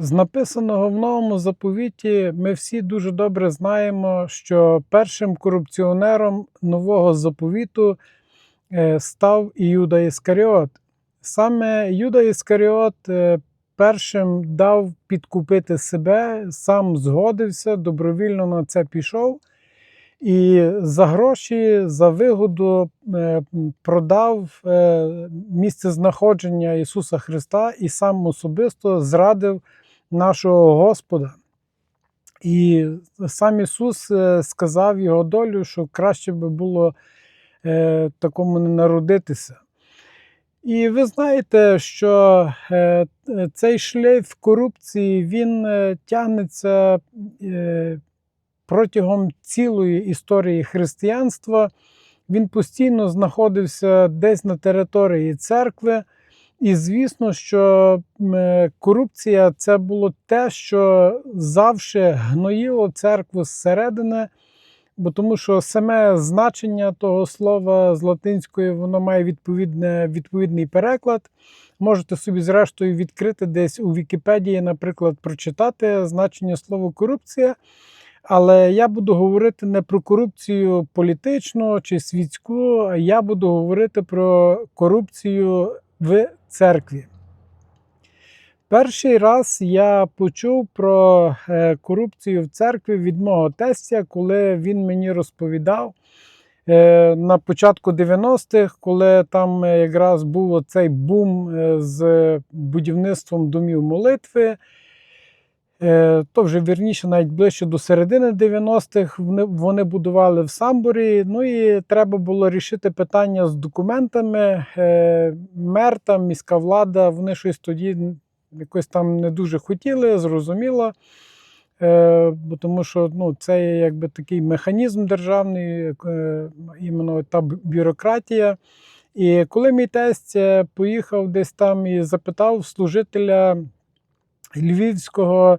З написаного в новому заповіті ми всі дуже добре знаємо, що першим корупціонером нового заповіту е, став Іуда Іскаріот. Саме Юда Іскаріот е, першим дав підкупити себе, сам згодився, добровільно на це пішов. І за гроші, за вигоду е, продав місце знаходження Ісуса Христа і сам особисто зрадив нашого Господа. І сам Ісус е, сказав його долю, що краще би було е, такому не народитися. І ви знаєте, що е, цей шлейф корупції він тягнеться протягом цілої історії християнства. Він постійно знаходився десь на території церкви. І звісно, що е, корупція це було те, що завжди гноїло церкву зсередини, бо тому що саме значення того слова з латинської воно має відповідне, відповідний переклад. Можете собі, зрештою, відкрити десь у Вікіпедії, наприклад, прочитати значення слова корупція. Але я буду говорити не про корупцію політичну чи світську, я буду говорити про корупцію в церкві. Перший раз я почув про е, корупцію в церкві від мого тестя, коли він мені розповідав е, на початку 90-х, коли там е, якраз був цей бум з будівництвом домів молитви. Е, То вже вірніше, навіть ближче до середини 90-х вони, будували в Самборі. Ну і треба було рішити питання з документами. Е, Мер там, міська влада, вони щось тоді якось там не дуже хотіли, зрозуміло. Е, Бо тому що ну, це є якби такий механізм державний, іменно та бюрократія. І коли мій тесть поїхав десь там і запитав служителя Львівського, е,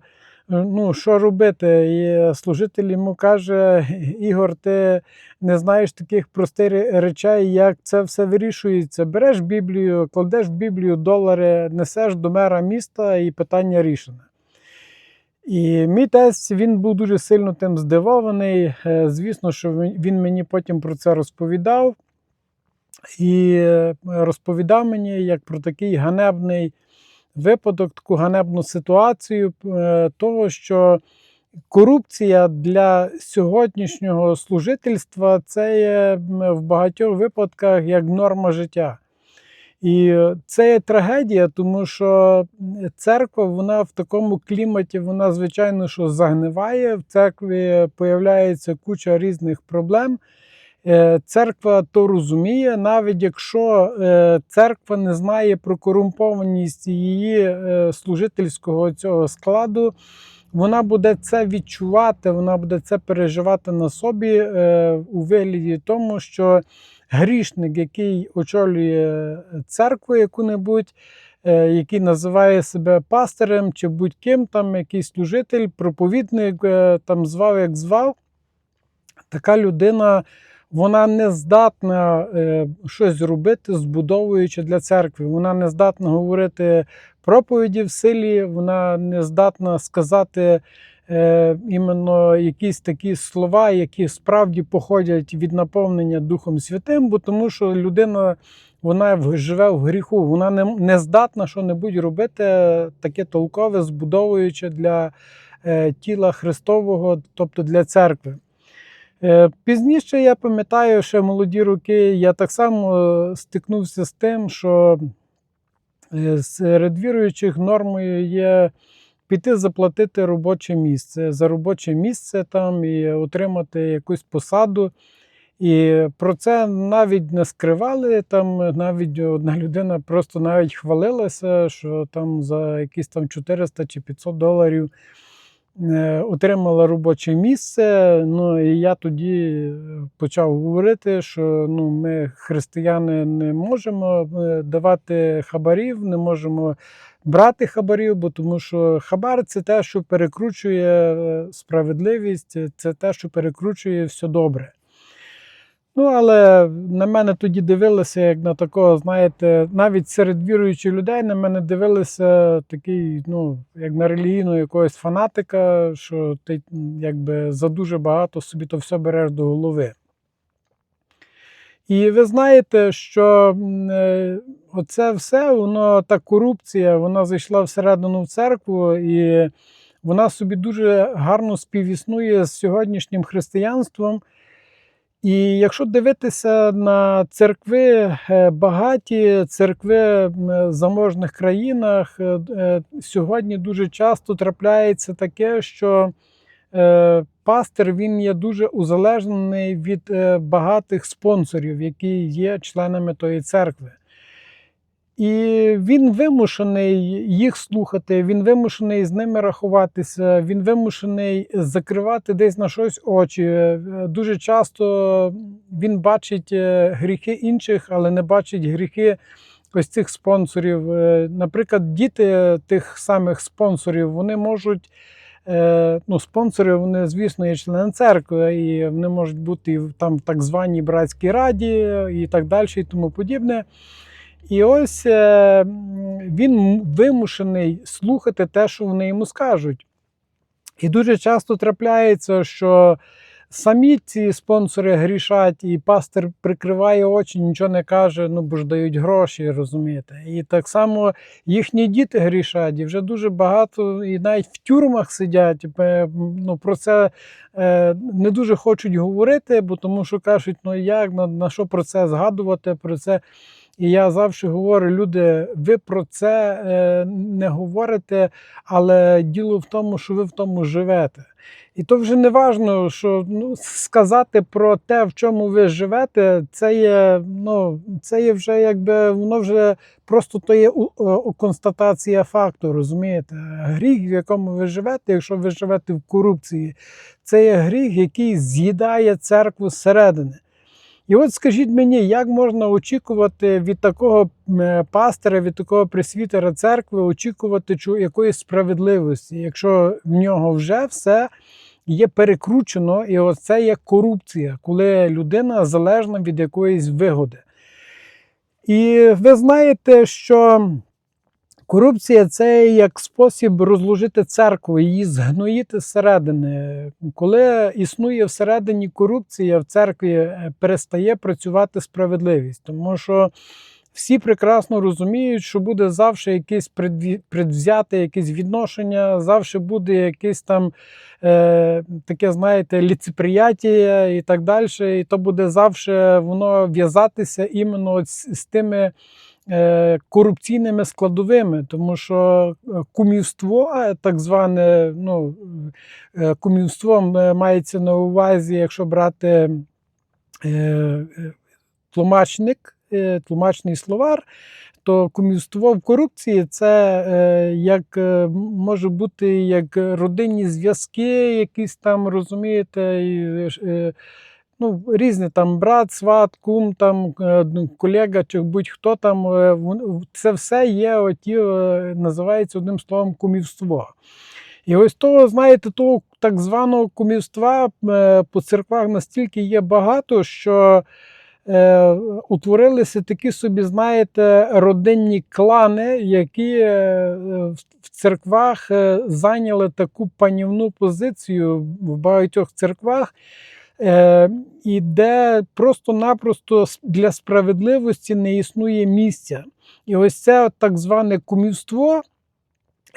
ну, що робити? І служитель йому каже: Ігор, ти не знаєш таких простих речей, як це все вирішується. Береш Біблію, кладеш в Біблію долари, несеш до мера міста і питання рішене. І мій тесть він був дуже сильно тим здивований. Е, Звісно, що він мені потім про це розповідав. І е, розповідав мені як про такий ганебний випадок, таку ганебну ситуацію е, того, що корупція для сьогоднішнього служительства це є в багатьох випадках як норма життя. І це є трагедія, тому що церква вона в такому кліматі, вона, звичайно, що загниває. В церкві появляється куча різних проблем. Е, Церква то розуміє, навіть якщо е, церква не знає про корумпованість її е, служительського цього складу, вона буде це відчувати, вона буде це переживати на собі у вигляді тому, що грішник, який очолює церкву яку-небудь, який називає себе пастирем чи будь-ким, там якийсь служитель, проповідник, там звав, як звав, така людина. Вона не здатна е, щось зробити, збудовуючи для церкви. Вона не здатна говорити проповіді в силі, вона не здатна сказати е, іменно якісь такі слова, які справді походять від наповнення Духом Святим, бо тому що людина вона живе в гріху, вона не, не здатна що-небудь робити таке толкове, збудовуючи для е, тіла Христового, тобто для церкви. Е, Пізніше я пам'ятаю, ще молоді роки, я так само е, стикнувся з тим, що е, серед віруючих нормою є піти заплатити робоче місце за робоче місце там і отримати якусь посаду. І про це навіть не скривали. Там навіть одна людина просто навіть хвалилася, що там за якісь там 400 чи 500 доларів отримала робоче місце. Ну і я тоді е, почав говорити, що ну, ми, християни, не можемо е, давати хабарів, не можемо брати хабарів, бо тому що хабар це те, що перекручує е, справедливість, це те, що перекручує все добре. Ну, але на мене тоді дивилися, як на такого, знаєте, навіть серед віруючих людей на мене дивилися такий, ну, як на релігійного якогось фанатика, що ти якби за дуже багато собі то все береш до голови. І ви знаєте, що е, оце все, воно та корупція, вона зайшла всередину в церкву, і вона собі дуже гарно співіснує з сьогоднішнім християнством. І якщо дивитися на церкви е, багаті, церкви в заможних країнах, е, е, сьогодні дуже часто трапляється таке, що е, пастир він є дуже узалежний від е, багатих спонсорів, які є членами тої церкви. І він вимушений їх слухати, він вимушений з ними рахуватися, він вимушений закривати десь на щось очі. Е, Дуже часто він бачить е, гріхи інших, але не бачить гріхи ось цих спонсорів. Е, Наприклад, діти тих самих спонсорів вони можуть. Ну, спонсори, вони, звісно, є члени церкви, і вони можуть бути там в так званій братській раді, і так далі, і тому подібне. І ось е, він вимушений слухати те, що вони йому скажуть. І дуже часто трапляється, що самі ці спонсори грішать, і пастир прикриває очі, нічого не каже, ну бо ж дають гроші, розумієте. І так само їхні діти грішать, і вже дуже багато, і навіть в тюрмах сидять. Ну, про це е, не дуже хочуть говорити, бо тому що кажуть, ну як на, на що про це згадувати, про це. І я завжди говорю, люди, ви про це е, не говорите, але діло в тому, що ви в тому живете. І то вже не важно, що ну, сказати про те, в чому ви живете, це є, ну, це є вже якби воно вже просто то є у- о, констатація факту, розумієте? Гріх, в якому ви живете, якщо ви живете в корупції, це є гріх, який з'їдає церкву зсередини. І от скажіть мені, як можна очікувати від такого е, пастора, від такого присвітера церкви, очікувати якоїсь справедливості, якщо в нього вже все є перекручено, і оце є корупція, коли людина залежна від якоїсь вигоди. І ви знаєте, що корупція це як спосіб розложити церкву, її згноїти зсередини. Коли існує всередині корупція, в церкві е, перестає працювати справедливість, тому що всі прекрасно розуміють, що буде завжди якесь предвзяте якесь відношення, завжди буде якесь там е, таке, знаєте, ліцеприяття і так далі. І то буде завжди воно в'язатися іменно з, з тими корупційними складовими, тому що е, кумівство, е, так зване, ну, е, кумівством е, мається на увазі, якщо брати е, е, тлумачник, е, тлумачний словар, то кумівство в корупції це е, як е, може бути як родинні зв'язки, якісь там, розумієте, е, ну, різні там брат, сват, кум, там, е, ну, колега чи будь-хто там. е, Це все є, оті, е, називається одним словом кумівство. І ось того, знаєте, того так званого кумівства по церквах настільки є багато, що е, утворилися такі собі, знаєте, родинні клани, які в церквах зайняли таку панівну позицію в багатьох церквах, і де просто-напросто для справедливості не існує місця. І ось це так зване кумівство.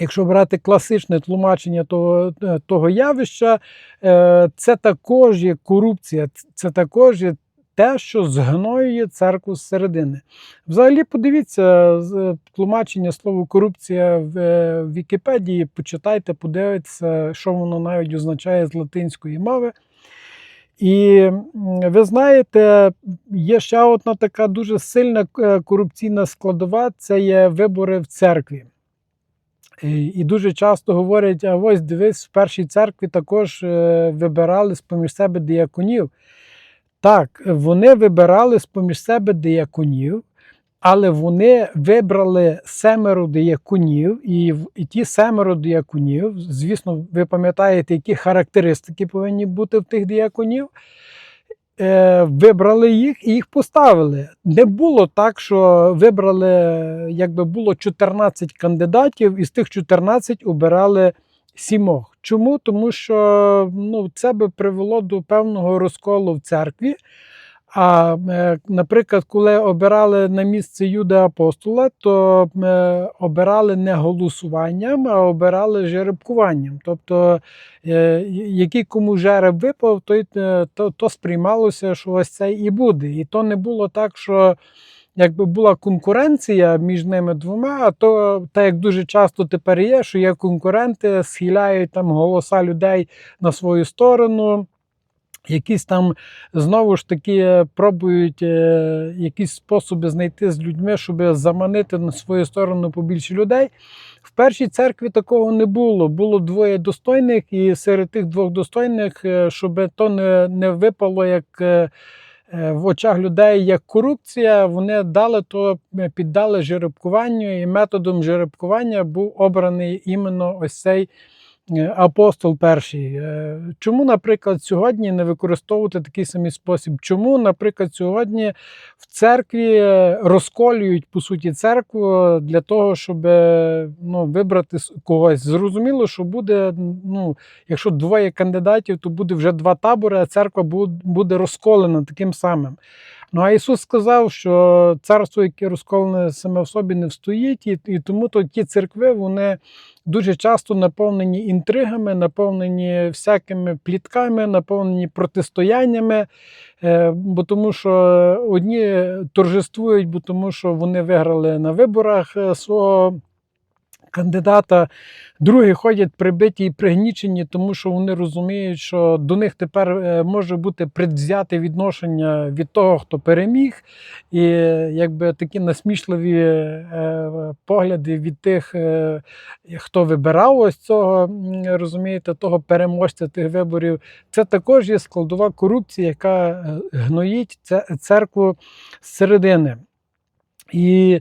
Якщо брати класичне тлумачення того, е, того явища, е, це також є корупція, це також є те, що згноює церкву зсередини. Взагалі, подивіться е, тлумачення слова корупція е, в Вікіпедії, почитайте, подивіться, що воно навіть означає з латинської мови. І ви знаєте, є ще одна така дуже сильна е, корупційна складова це є вибори в церкві. І дуже часто говорять: а ось дивись, в першій церкві також е, вибирали з-поміж себе діяконів. Так, вони вибирали з-поміж себе дияконів, але вони вибрали семеро дияконів, і, і ті семеро дияконів, звісно, ви пам'ятаєте, які характеристики повинні бути в тих дияконів. е, вибрали їх і їх поставили. Не було так, що вибрали, якби було 14 кандидатів, і з тих 14 обирали сімох. Чому? Тому що ну, це би привело до певного розколу в церкві. А, е, наприклад, коли обирали на місце Юда апостола, то е, обирали не голосуванням, а обирали жеребкуванням. Тобто, е, який кому жереб випав, той, то, то сприймалося, що ось це і буде. І то не було так, що якби була конкуренція між ними двома, а то так як дуже часто тепер є, що є конкуренти, схиляють там голоса людей на свою сторону. Якісь там знову ж таки пробують е, якісь способи знайти з людьми, щоб заманити на свою сторону побільше людей. В першій церкві такого не було. Було двоє достойних, і серед тих двох достойних, е, щоб то не, не випало як е, е, в очах людей як корупція, вони дали то е, піддали жеребкуванню, і методом жеребкування був обраний іменно ось цей. Е, Апостол перший. Е, Чому, наприклад, сьогодні не використовувати такий самий спосіб? Чому, наприклад, сьогодні в церкві е, розколюють по суті церкву для того, щоб ну, вибрати когось? Зрозуміло, що буде, ну, якщо двоє кандидатів, то буде вже два табори, а церква буде розколена таким самим. Ну а Ісус сказав, що царство, яке розколене саме в собі, не встоїть, і, і тому то ті церкви вони дуже часто наповнені інтригами, наповнені всякими плітками, наповнені протистояннями. Е, бо тому що одні торжествують, бо тому що вони виграли на виборах е, свого кандидата, другі ходять прибиті і пригнічені, тому що вони розуміють, що до них тепер е, може бути предвзяте відношення від того, хто переміг, і якби такі насмішливі е, погляди від тих, е, хто вибирав ось цього, розумієте, того переможця тих виборів. Це також є складова корупція, яка гноїть церкву зсередини. І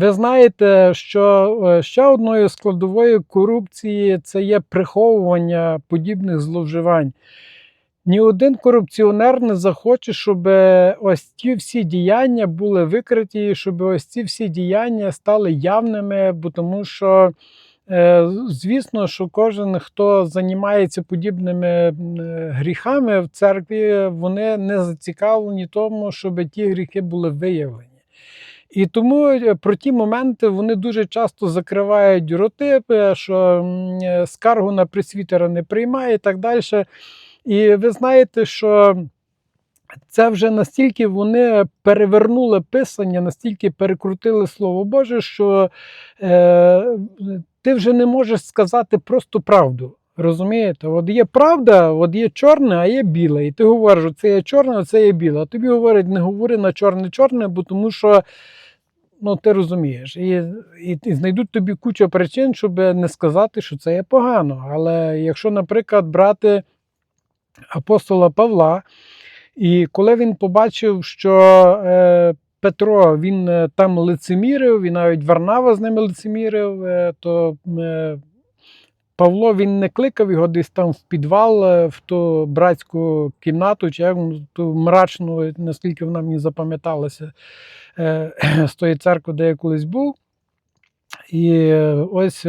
ви знаєте, що е, ще одною складовою корупції це є приховування подібних зловживань. Ні один корупціонер не захоче, щоб ось ці всі діяння були викриті, щоб ось ці всі діяння стали явними, бо тому що, е, звісно, що кожен, хто займається подібними гріхами в церкві, вони не зацікавлені тому, щоб ті гріхи були виявлені. І тому е, про ті моменти вони дуже часто закривають роти, е, що е, скаргу на присвітера не приймає і так далі. І ви знаєте, що це вже настільки вони перевернули писання, настільки перекрутили Слово Боже, що е, ти вже не можеш сказати просто правду. Розумієте? От є правда, от є чорне, а є біле. І ти говориш, це є чорне, а це є біле. А тобі говорять, не говори на чорне-чорне, бо тому що ну, ти розумієш. І, і, і знайдуть тобі кучу причин, щоб не сказати, що це є погано. Але якщо, наприклад, брати апостола Павла, і коли він побачив, що е, Петро він е, там лицемірив, і навіть Варнава з ними лицемірив, е, то е, Павло він не кликав його десь там в підвал, е, в ту братську кімнату, чи як ту мрачну, наскільки вона мені запам'яталася, е, з тої церкви, де я колись був. І е, ось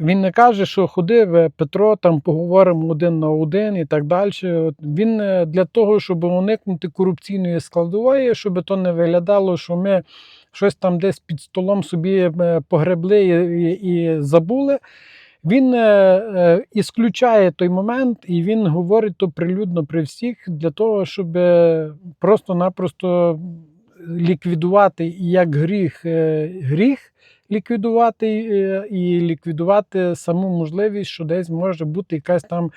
він не каже, що ходив Петро, там поговоримо один на один і так далі. Він для того, щоб уникнути корупційної складової, щоб то не виглядало, що ми щось там десь під столом собі погребли і, і забули. Він е, е, ісключає той момент, і він говорить то прилюдно при всіх для того, щоб е, просто-напросто ліквідувати як гріх гріх ліквідувати і ліквідувати саму можливість, що десь може бути якась там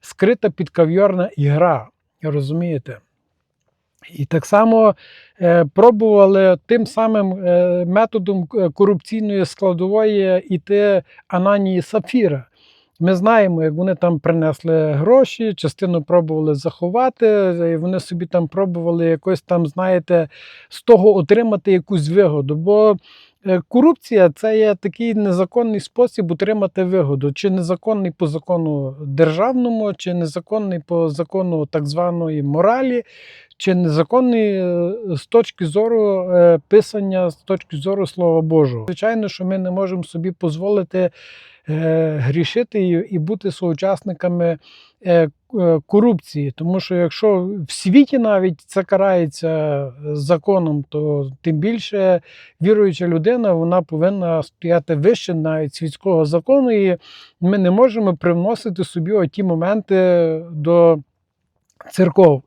скрита підкав'ярна ігра. Розумієте? І так само е, пробували тим самим е, методом е, корупційної складової іти Ананії Сапфіра. Ми знаємо, як вони там принесли гроші, частину пробували заховати, і вони собі там пробували якось там, знаєте, з того отримати якусь вигоду. Бо Корупція це є такий незаконний спосіб утримати вигоду, чи незаконний по закону державному, чи незаконний по закону так званої моралі, чи незаконний е, з точки зору е, писання, з точки зору Слова Божого. Звичайно, що ми не можемо собі дозволити е, грішити і, бути соучасниками е, е, корупції. Тому що якщо в світі навіть це карається законом, то тим більше віруюча людина вона повинна стояти вище навіть світського закону, і ми не можемо привносити собі оті моменти до церков.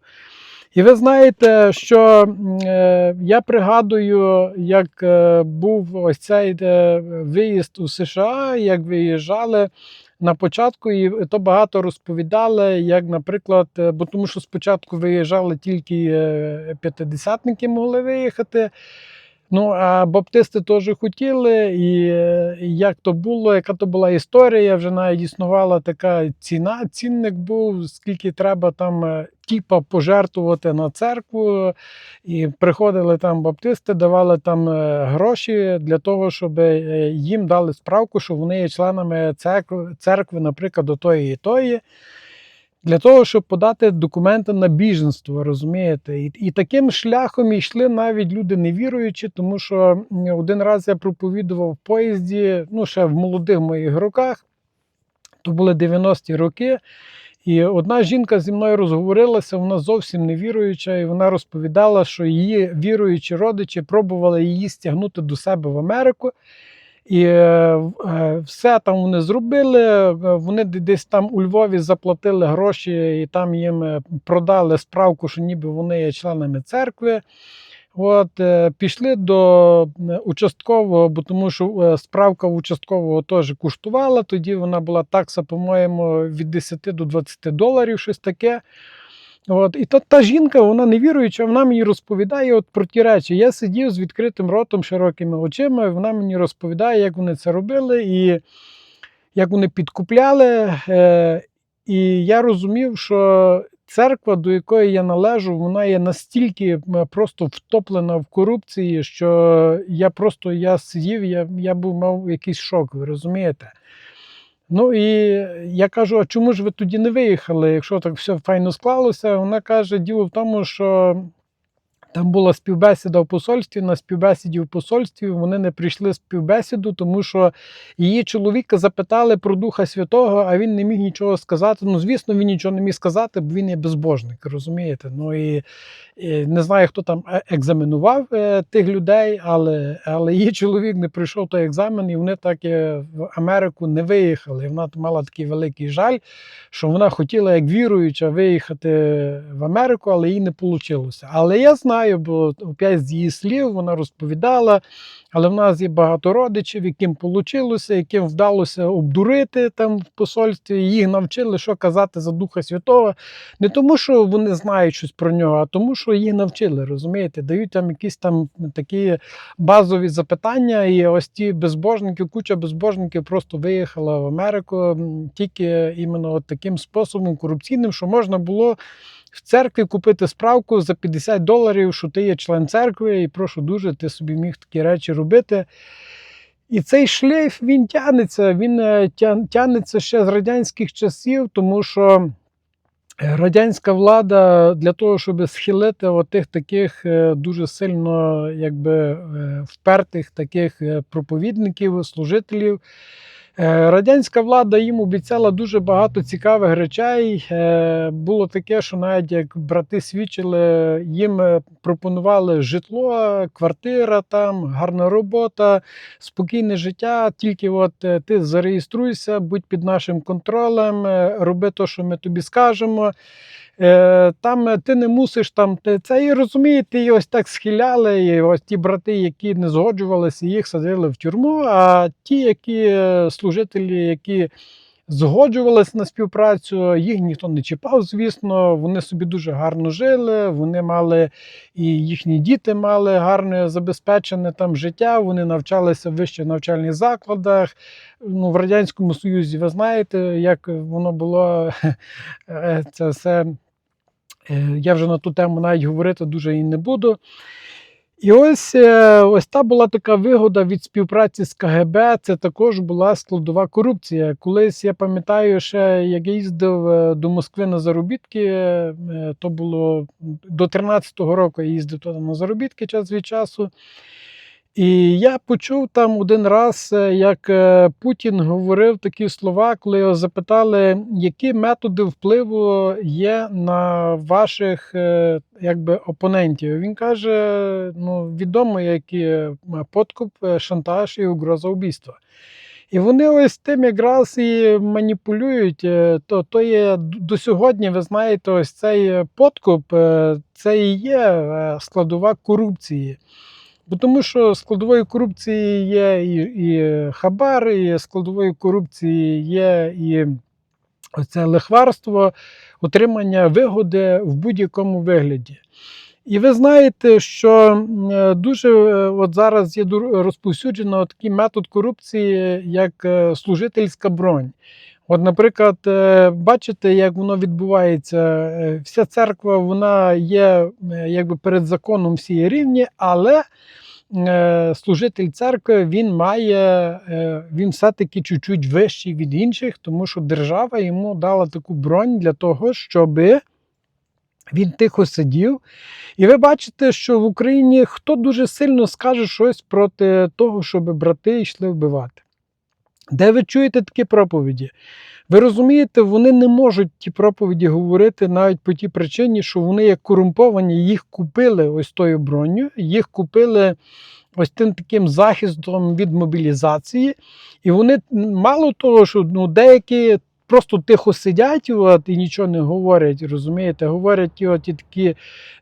І ви знаєте, що е, я пригадую, як е, був ось цей е, виїзд у США, як виїжджали на початку, і то багато розповідали, як, наприклад, е, бо тому що спочатку виїжджали тільки е, п'ятидесятники могли виїхати. Ну, а баптисти теж хотіли, і як то було, яка то була історія, вже навіть існувала така ціна, цінник був, скільки треба там е, тіпа пожертвувати на церкву. І приходили там баптисти, давали там е, гроші для того, щоб е, їм дали справку, що вони є членами церкви, церкви наприклад, до тої і тої. Для того, щоб подати документи на біженство, розумієте? І, і таким шляхом йшли навіть люди невіруючі, тому що один раз я проповідував в поїзді, ну ще в молодих моїх роках, то були 90-ті роки. І одна жінка зі мною розговорилася, вона зовсім не віруюча, і вона розповідала, що її віруючі родичі пробували її стягнути до себе в Америку. І е, е, все там вони зробили. е, Вони десь там у Львові заплатили гроші, і там їм продали справку, що ніби вони є членами церкви. От, пішли до участкового, бо тому що справка участкового теж коштувала. Тоді вона була такса, по-моєму, від 10 до 20 доларів, щось таке. От, і та, та жінка, вона не віруюча, вона мені розповідає от про ті речі. Я сидів з відкритим ротом, широкими очима, вона мені розповідає, як вони це робили, і як вони підкупляли. Е, і я розумів, що церква, до якої я належу, вона є настільки просто втоплена в корупції, що я просто я сидів, я, я був мав якийсь шок, ви розумієте? Ну і я кажу: а чому ж ви тоді не виїхали, якщо так все файно склалося? Вона каже: діло в тому, що там була співбесіда в посольстві. На співбесіді в посольстві вони не прийшли співбесіду, тому що її чоловіка запитали про Духа Святого, а він не міг нічого сказати. Ну, звісно, він нічого не міг сказати, бо він є безбожник, розумієте? Ну і, і не знаю, хто там е- екзаменував е, тих людей, але, але її чоловік не пройшов той екзамен, і вони так в Америку не виїхали. І вона мала такий великий жаль, що вона хотіла, як віруюча, виїхати в Америку, але їй не вийшло. Але я знаю, бо опять з її слів вона розповідала. Але в нас є багато родичів, яким вийшло, яким вдалося обдурити там в посольстві. Їх навчили, що казати за Духа Святого. Не тому, що вони знають щось про нього, а тому, що їх навчили, розумієте, дають там якісь там такі базові запитання. І ось ті безбожники, куча безбожників просто виїхала в Америку тільки іменно таким способом корупційним, що можна було. В церкві купити справку за 50 доларів, що ти є член церкви, і прошу дуже, ти собі міг такі речі робити. І цей шлейф він тягнеться, він е, тягнеться ще з радянських часів, тому що е, радянська влада для того, щоб схилити отих таких е, дуже сильно якби, впертих таких проповідників, служителів. Е, Радянська влада їм обіцяла дуже багато цікавих речей. Е, Було таке, що навіть як брати свідчили, їм е, пропонували житло, квартира, там, гарна робота, спокійне життя. Тільки от ти зареєструйся, будь під нашим контролем, роби те, що ми тобі скажемо. Е, Там е, ти не мусиш там це і розумієте, і ось так схиляли. І ось ті брати, які не згоджувалися, їх садили в тюрму. А ті, які е, служителі, які згоджувалися на співпрацю, їх ніхто не чіпав, звісно. Вони собі дуже гарно жили. Вони мали і їхні діти мали гарне забезпечене там життя. Вони навчалися в вищих навчальних закладах. Ну, в Радянському Союзі ви знаєте, як воно було це все. Е, Я вже на ту тему навіть говорити дуже і не буду. І ось, е, ось та була така вигода від співпраці з КГБ. Це також була складова корупція. Колись я пам'ятаю, ще як я їздив е, до Москви на заробітки, то було до 13-го року я їздив туди на заробітки час від часу. І я почув там один раз, е, як е, Путін говорив такі слова, коли його запитали, які методи впливу є на ваших е, якби, опонентів. Він каже: ну, відомо, які подкуп, шантаж і угроза вбійства. І вони ось тим якраз і маніпулюють. То, то є до сьогодні, ви знаєте, ось цей подкуп, це і є складова корупції. Бо тому що складовою корупції є і, і хабар, і складовою корупції є і це лихварство, отримання вигоди в будь-якому вигляді. І ви знаєте, що е, дуже е, от зараз є розповсюджено такий метод корупції, як е, служительська бронь. От, наприклад, е, бачите, як воно відбувається. Е, Вся церква вона є е, якби перед законом всі рівні, але служитель церкви він має, він все-таки чуть-чуть вищий від інших, тому що держава йому дала таку бронь для того, щоби він тихо сидів. І ви бачите, що в Україні хто дуже сильно скаже щось проти того, щоб брати йшли вбивати. Де ви чуєте такі проповіді? Ви розумієте, вони не можуть ті проповіді говорити навіть по тій причині, що вони як корумповані, їх купили ось тою броню, їх купили ось тим таким захистом від мобілізації. І вони мало того, що ну, деякі просто тихо сидять от, і нічого не говорять, розумієте, говорять ті, от, такі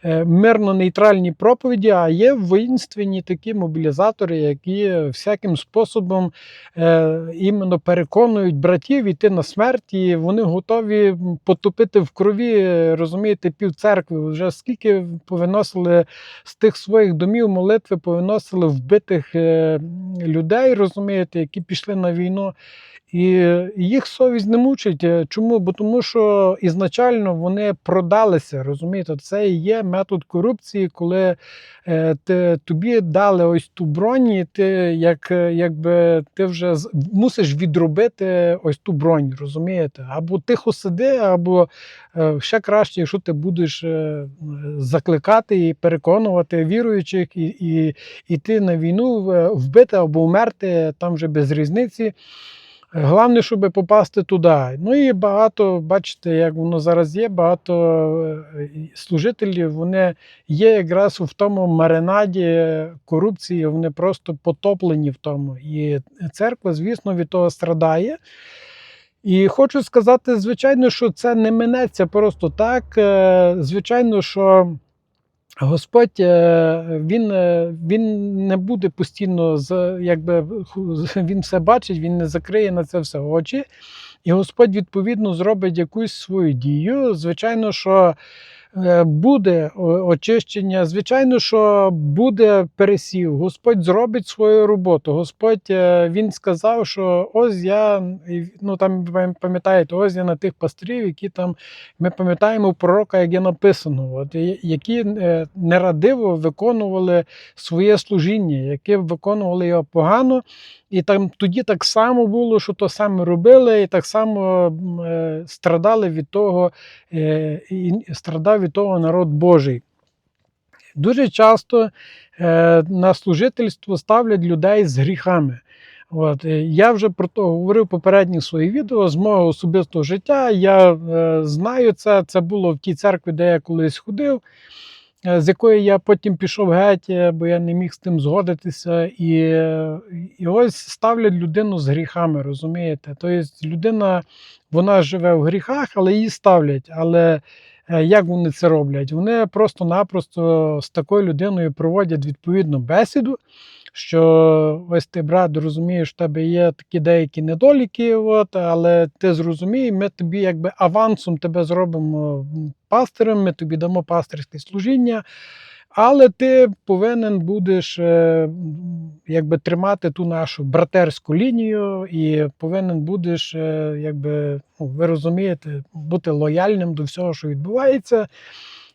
е, мирно-нейтральні проповіді, а є воїнственні такі мобілізатори, які всяким способом е, іменно переконують братів йти на смерть, і вони готові потопити в крові, розумієте, пів церкви. Вже скільки повиносили з тих своїх домів молитви, повиносили вбитих е, людей, розумієте, які пішли на війну. І їх совість не мучить. Е, Чому? Бо тому що ізначально вони продалися, розумієте, це і є метод корупції, коли е, ти, тобі дали ось ту бронь, і ти як, е, якби ти вже мусиш відробити ось ту бронь, розумієте? Або тихо сиди, або ще краще, якщо ти будеш закликати і переконувати віруючих і, і йти на війну, вбити або вмерти, там вже без різниці. Головне, щоб попасти туди. Ну і багато, бачите, як воно зараз є, багато е, служителів вони є якраз в тому маринаді корупції, вони просто потоплені в тому. І церква, звісно, від того страдає. І хочу сказати, звичайно, що це не минеться просто так. Е, Звичайно, що. Господь е, він, е, він не буде постійно якби він все бачить, він не закриє на це все очі. І Господь відповідно зробить якусь свою дію. Звичайно, що буде очищення, звичайно, що буде пересів. Господь зробить свою роботу. Господь е, він сказав, що ось я ну там пам'ятаєте, ось я на тих пасторів, які там ми пам'ятаємо пророка, як є написано, от, які е, нерадиво виконували своє служіння, які виконували його погано. І там тоді так само було, що то саме робили, і так само е, страдали від того, е, і страдав від того народ Божий. Дуже часто е, на служительство ставлять людей з гріхами. От, е, я вже про то говорив в попередніх своїх відео з мого особистого життя. Я е, знаю це. Це було в тій церкві, де я колись ходив, з якої я потім пішов геть, е, бо я не міг з тим згодитися. І, е, і ось ставлять людину з гріхами, розумієте? Тобто людина вона живе в гріхах, але її ставлять. Але е, як вони це роблять? Вони просто-напросто з такою людиною проводять відповідну бесіду. Що ось ти, брат, розумієш, в тебе є такі деякі недоліки, от, але ти зрозумій, ми тобі якби авансом тебе зробимо пастирем, ми тобі дамо пастирське служіння, але ти повинен будеш е, якби, тримати ту нашу братерську лінію і повинен будеш, е, якби, ну, ви розумієте, бути лояльним до всього, що відбувається.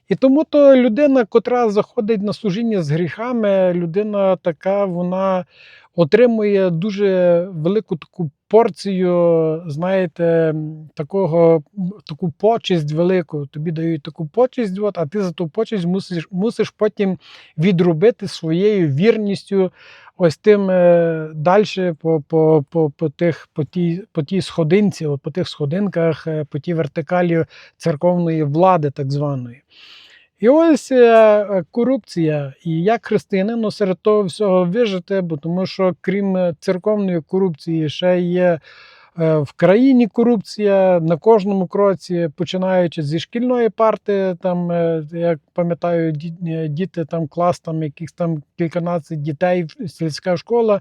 І тому то людина, котра заходить на служіння з гріхами, людина така, вона отримує дуже велику таку порцію, знаєте, такого, таку почесть велику. Тобі дають таку почесть, от, а ти за ту почесть мусиш, мусиш потім відробити своєю вірністю. Ось тим е, далі по, по, по, по, тих, по, тій, по тій сходинці, от по тих сходинках, е, по тій вертикалі церковної влади, так званої. І ось е, е, корупція. І як християнину серед того всього вижити, бо тому що крім е, церковної корупції, ще є в країні корупція на кожному кроці, починаючи зі шкільної парти, там, як пам'ятаю, діти там клас, там якихось там кільканадцять дітей, сільська школа.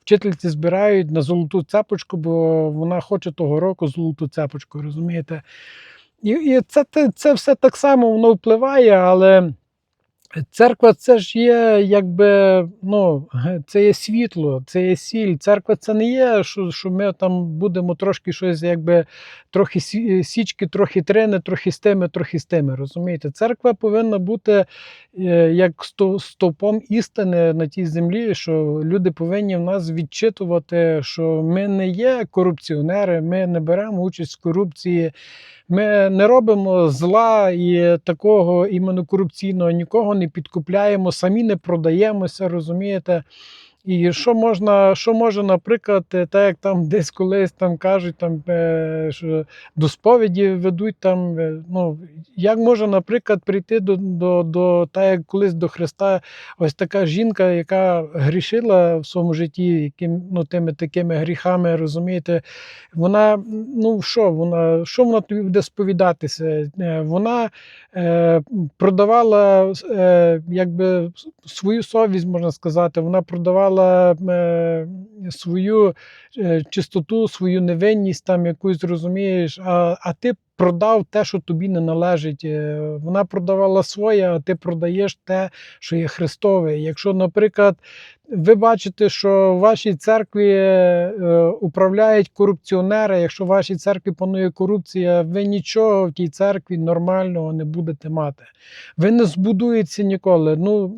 Вчительці збирають на золоту цепочку, бо вона хоче того року золоту цепочку, розумієте? І, і це, це, все так само воно впливає, але церква це ж є якби, ну, це є світло, це є сіль. Церква це не є, що, що ми там будемо трошки щось, якби трохи січки, трохи трини, трохи з тими, трохи з тими. Розумієте? Церква повинна бути е, як сто- стовпом істини на тій землі, що люди повинні в нас відчитувати, що ми не є корупціонери, ми не беремо участь в корупції. Ми не робимо зла і такого іменно корупційного, нікого не підкупляємо, самі не продаємося, розумієте? І що можна, що може, наприклад, е, так як там десь колись там кажуть, там, е, що до сповіді ведуть там. е, Ну, як може, наприклад, прийти до, до, до так як колись до Христа ось така жінка, яка грішила в своєму житті, яким, ну, тими такими гріхами, розумієте, вона, ну що, вона, що вона тобі буде сповідатися? Вона е, продавала е, якби свою совість, можна сказати, вона продавала е, свою е, чистоту, свою невинність, там якусь розумієш, а, а ти продав те, що тобі не належить. Е, Вона продавала своє, а ти продаєш те, що є Христове. Якщо, наприклад, ви бачите, що в вашій церкві е, управляють корупціонери, якщо в вашій церкві панує корупція, ви нічого в тій церкві нормального не будете мати. Ви не збудуєтеся ніколи. Ну,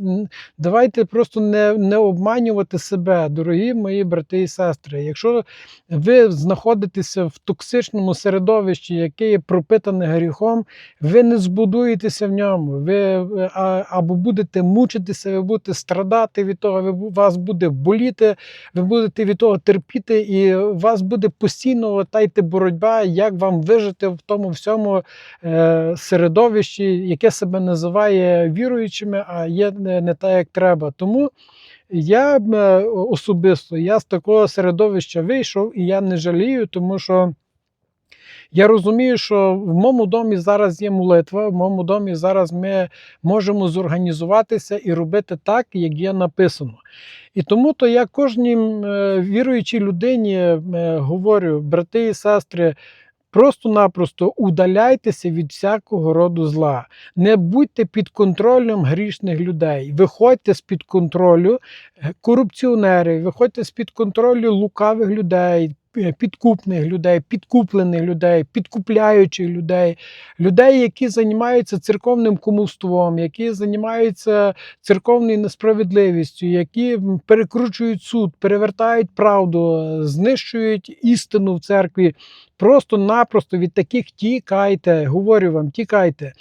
давайте просто не, не обманювати себе, дорогі мої брати і сестри. Якщо ви знаходитеся в токсичному середовищі, яке є пропитане гріхом, ви не збудуєтеся в ньому. Ви е, або будете мучитися, ви будете страдати від того, ви, вас буде боліти, ви будете від того терпіти, і вас буде постійно та йти боротьба, як вам вижити в тому всьому е, середовищі, яке себе називає віруючими, а є не, не так, як треба. Тому я е, особисто я з такого середовища вийшов і я не жалію, тому що. Я розумію, що в моєму домі зараз є молитва, в моєму домі зараз ми можемо зорганізуватися і робити так, як є написано. І тому то я кожній е, віруючій людині е, говорю, брати і сестри, просто-напросто удаляйтеся від всякого роду зла. Не будьте під контролем грішних людей. Виходьте з-під контролю е, корупціонерів, виходьте з-під контролю лукавих людей. Е, Підкупних людей, підкуплених людей, підкупляючих людей, людей, які займаються церковним кумовством, які займаються церковною несправедливістю, які перекручують суд, перевертають правду, знищують істину в церкві. Просто-напросто від таких тікайте. Говорю вам, тікайте.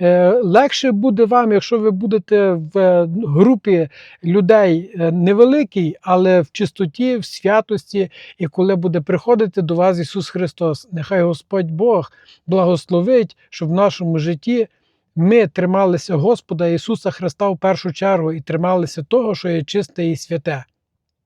Е, Легше буде вам, якщо ви будете в е, групі людей е, невеликій, але в чистоті, в святості, і коли буде приходити до вас Ісус Христос. Нехай Господь Бог благословить, щоб в нашому житті ми трималися Господа Ісуса Христа в першу чергу і трималися того, що є чисте і святе.